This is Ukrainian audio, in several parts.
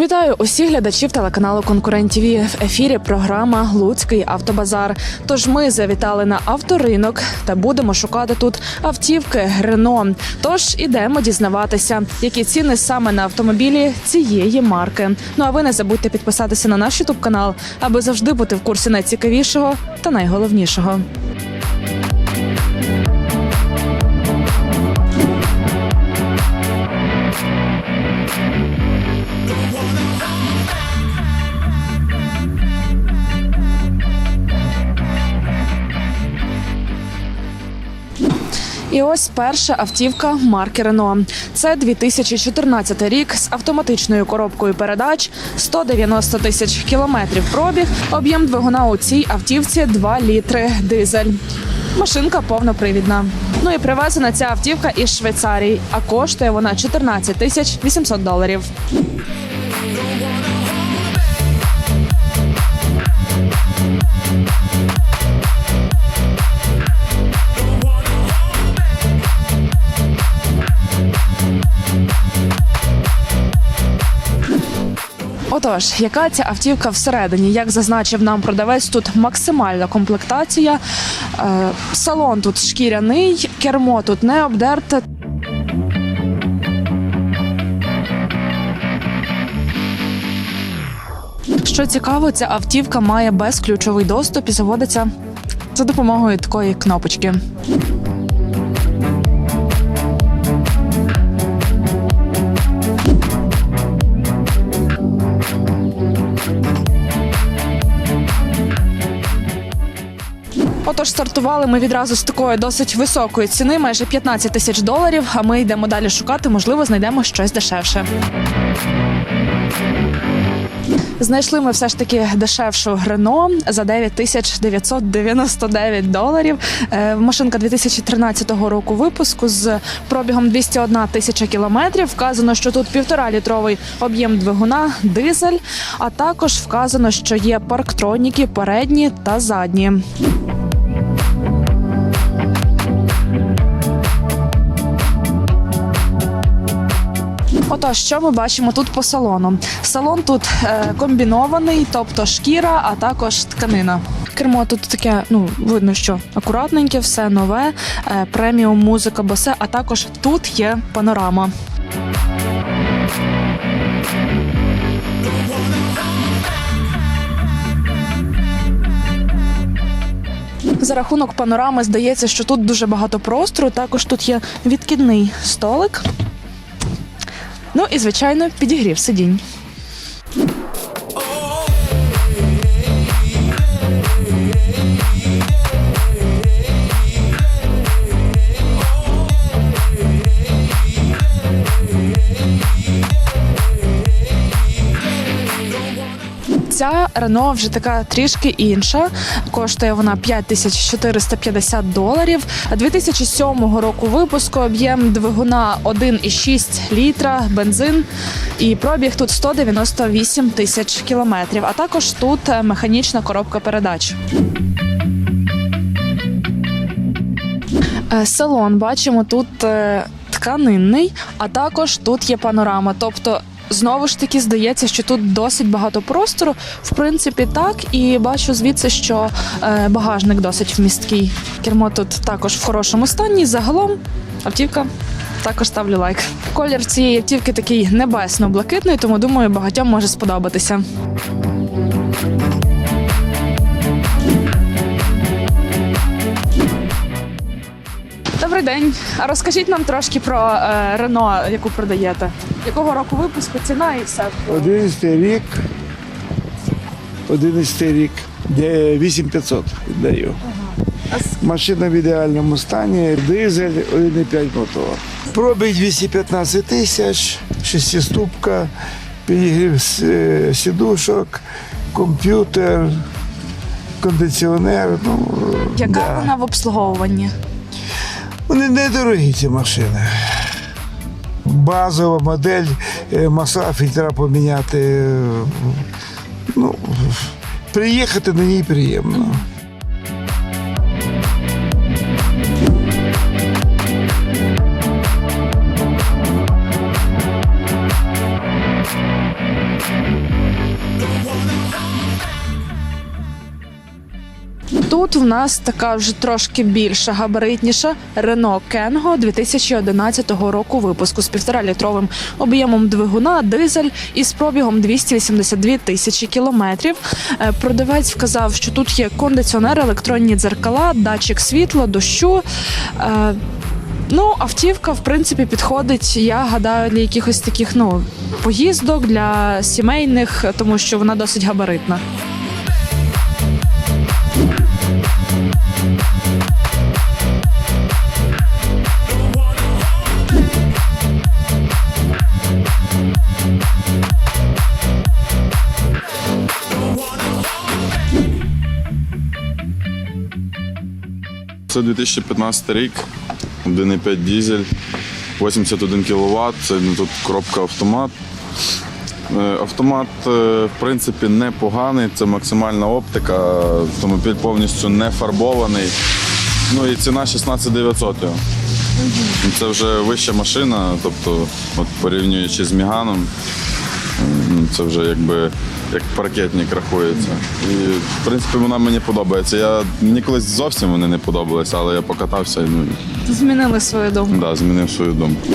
Вітаю усіх глядачів телеканалу Конкурент ТВ. В ефірі програма Луцький автобазар. Тож ми завітали на авторинок та будемо шукати тут автівки Рено. Тож ідемо дізнаватися, які ціни саме на автомобілі цієї марки. Ну а ви не забудьте підписатися на наш ютуб канал, аби завжди бути в курсі найцікавішого та найголовнішого. Ось перша автівка марки Рено. Це 2014 рік з автоматичною коробкою передач, 190 тисяч кілометрів пробіг. Об'єм двигуна у цій автівці 2 літри дизель. Машинка повнопривідна. Ну і привезена ця автівка із Швейцарії, а коштує вона 14 тисяч 800 доларів. Отож, яка ця автівка всередині? Як зазначив нам продавець, тут максимальна комплектація. Е, салон тут шкіряний, кермо тут не обдерте. Що цікаво, ця автівка має безключовий доступ і заводиться за допомогою такої кнопочки. Отож, стартували ми відразу з такої досить високої ціни, майже 15 тисяч доларів. А ми йдемо далі шукати, можливо, знайдемо щось дешевше. Знайшли ми все ж таки дешевшу Рено за 9 тисяч 999 доларів. Е, Машинка 2013 року випуску з пробігом 201 тисяча кілометрів. Вказано, що тут півтора літровий об'єм двигуна, дизель, а також вказано, що є парктроніки передні та задні. Отож, що ми бачимо тут по салону? Салон тут е, комбінований, тобто шкіра, а також тканина. Кермо тут таке, ну видно, що акуратненьке, все нове, е, преміум музика, босе, а також тут є панорама. За рахунок панорами здається, що тут дуже багато простору. Також тут є відкидний столик. Ну і звичайно підігрів сидінь. Рено вже така трішки інша. Коштує вона 5450 доларів. 2007 року випуску об'єм двигуна 1,6 літра, бензин і пробіг тут 198 тисяч кілометрів. А також тут е, механічна коробка передач. Е, Салон бачимо тут е, тканинний, а також тут є панорама. Тобто, знову ж таки, здається, що тут досить багато простору. В принципі, так. І бачу звідси, що е, багажник досить вмісткий. Кермо тут також в хорошому стані. Загалом автівка. Також ставлю лайк. Колір цієї автівки такий небесно-блакитний, тому думаю, багатьом може сподобатися. Добрий день. А розкажіть нам трошки про е, Рено, яку продаєте. Якого року випуску, ціна і все. 11 рік. 11 рік. Де 8500 віддаю. Машина в ідеальному стані, дизель 1,5 мотор. Пробіг 215 тисяч, шестиступка, підігрів е, сідушок, комп'ютер, кондиціонер. Ну, Яка да. вона в обслуговуванні? Вони недорогі ці машини. Базова модель, маса масла фільтра поміняти. е, Ну, приїхати на ній приємно. Тут в нас така вже трошки більша, габаритніша Renault Kengo 2011 року випуску з 1,5-літровим об'ємом двигуна, дизель із пробігом 282 тисячі кілометрів. Е, Продавець вказав, що тут є кондиціонер, електронні дзеркала, датчик світла, дощу. Е, Ну, автівка, в принципі, підходить, я гадаю, для якихось таких ну, поїздок, для сімейних, тому що вона досить габаритна. Це 2015 рік, 1,5 дизель, 81 кВт, це ну, тут коробка автомат. Е, Автомат, е, в принципі, непоганий, це максимальна оптика, автомобіль повністю не фарбований. Ну і ціна 16 900. Це вже вища машина, тобто, от порівнюючи з Міганом, це вже якби як паркетник рахується. І в принципі вона мені подобається. Я, мені колись зовсім вони не подобалися, але я покатався ну, Змінили свою думку. да, змінив свою думку.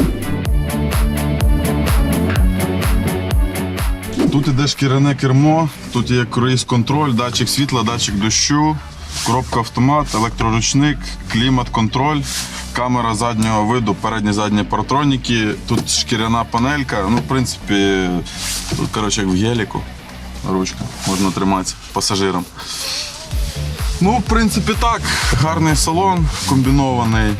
Тут іде шкіряне кермо, тут є круїз-контроль, датчик світла, датчик дощу, коробка автомат, електроручник, клімат-контроль, камера заднього виду, передні задні партроніки, тут шкіряна панелька. Ну, в принципі, тут, коротше, як в геліку. Ручка, можна триматися пасажиром. Ну, в принципі, так. Гарний салон, комбінований.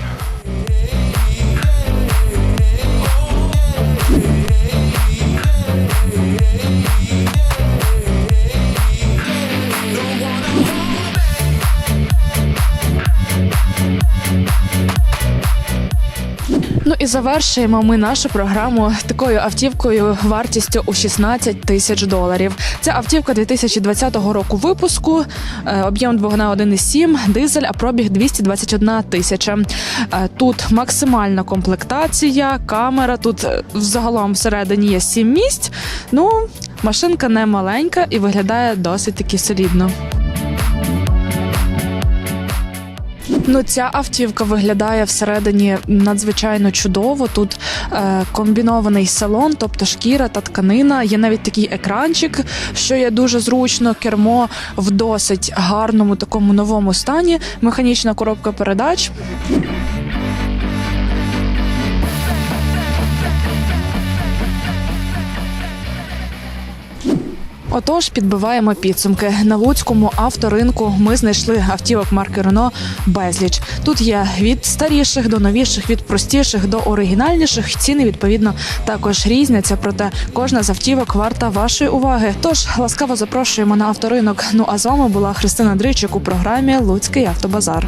Ну і завершуємо ми нашу програму такою автівкою вартістю у 16 тисяч доларів. Це автівка 2020 року випуску, е, об'єм двигуна 1,7, дизель, а пробіг 221 тисяча. Е, Тут максимальна комплектація, камера. Тут е, загалом всередині є 7 місць. Ну, машинка не маленька і виглядає досить таки солідно. Ну, ця автівка виглядає всередині надзвичайно чудово. Тут е, комбінований салон, тобто шкіра та тканина. Є навіть такий екранчик, що є дуже зручно. Кермо в досить гарному такому новому стані. Механічна коробка передач. Отож, підбиваємо підсумки. На луцькому авторинку ми знайшли автівок марки Рено безліч. Тут є від старіших до новіших, від простіших до оригінальніших. Ціни відповідно також різняться. Проте кожна з автівок варта вашої уваги. Тож ласкаво запрошуємо на авторинок. Ну а з вами була Христина Дричик у програмі Луцький автобазар.